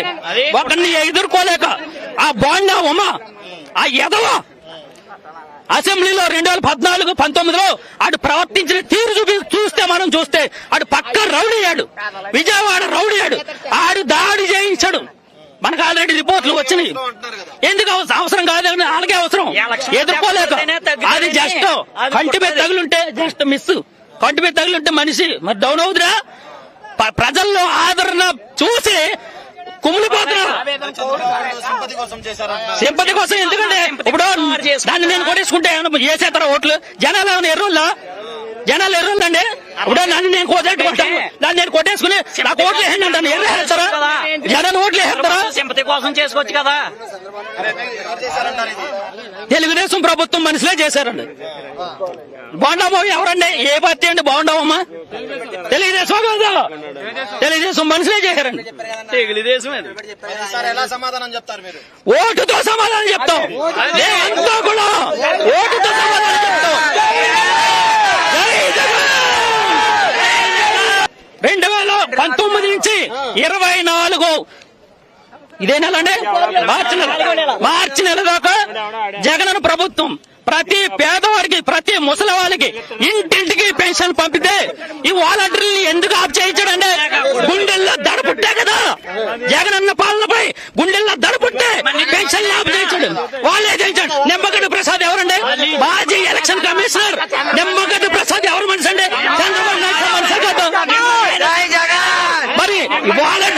ఎందుకండి ఒకరిని ఎదుర్కోలేక ఆ బాండా ఉమ ఆ ఎదవ అసెంబ్లీలో రెండు వేల పద్నాలుగు పంతొమ్మిదిలో అటు ప్రవర్తించిన తీరు చూపి చూస్తే మనం చూస్తే అటు పక్క రౌడీయాడు విజయవాడ రౌడీయాడు ఆడు దాడి చేయించాడు. మనకు ఆల్రెడీ రిపోర్ట్లు వచ్చినాయి. ఎందుకు అవస- అవసరం కాదని వాళ్ళకే అవసరం. ఎదుర్కోలేక. అది జస్ట్ కంటి మీద తగులుంటే జస్ట్ మిస్ కంటి మీద తగులుంటే మనిషి మరి డౌన్ అవుతురా ప్రజల్లో ఆదరణ చూసి కుమిలిపోతున్నారు సింపతి కోసం చేశారంటున్నారు సింపతి కోసం ఎందుకంటే ఇప్పుడు దాన్ని నేను కొట్టేసుకుంటే చేసేస్తారా ఓట్లు? జనాలు ఏమైనా ఎర్రోళ్ళా జనాలు ఎర్రోళ్ళండి ఇప్పుడు నన్ను నేను కొట్టేట్టుకుంటాను దాన్ని నేను కొట్టేసుకుని నాకు ఓట్లు వేయండి అంటాను. ఎర్ర వేస్తారా జనాలు ఓట్లు వేస్తారా? కోసం చేసుకోవచ్చు కదా? తెలుగుదేశం ప్రభుత్వం మనుషులే చేశారండి. బాగుండమ్మా ఎవరండి? ఏ పార్టీ అండి? బాగుండవమ్మా? తెలుగుదేశం కదా? తెలుగుదేశం మనుషులే చేశారండి. తెలుగుదేశం అది ఈసారి ఎలా సమాధానం చెప్తారు మీరు? ఓటుతో సమాధానం చెప్తాం. కూడా ఓటుతో సమాధానం చెప్తాం! రెండు వేల పంతొమ్మిది నుంచి ఇరవై నాలుగు ఇదే నెల అండి? మార్చి నెల. మార్చి నెల దాకా జగన్ ప్రభుత్వం ప్రతి పేదవాడికి ప్రతి ముసలి వాళ్ళకి ఇంటింటికి పెన్షన్ పంపితే ఈ వాలంటీర్లు ఎందుకు ఆఫ్ చేయించాడంటే గుండెల్లో దడ పుట్టే కదా. జగనన్న పాలనపై గుండెల్లో దడ పుట్టే పెన్షన్ ఆఫ్ చేయించాడు. వాళ్ళే చేయించాడు. నిమ్మగడ్డ ప్రసాద్ ఎవరండి? మాజీ ఎలక్షన్ కమిషనర్. నిమ్మగడ్డ ప్రసాద్ ఎవరు మనిషి అండి? చంద్రబాబు నాయుడు మనిషి కాదు. మరి వాలంటీర్ల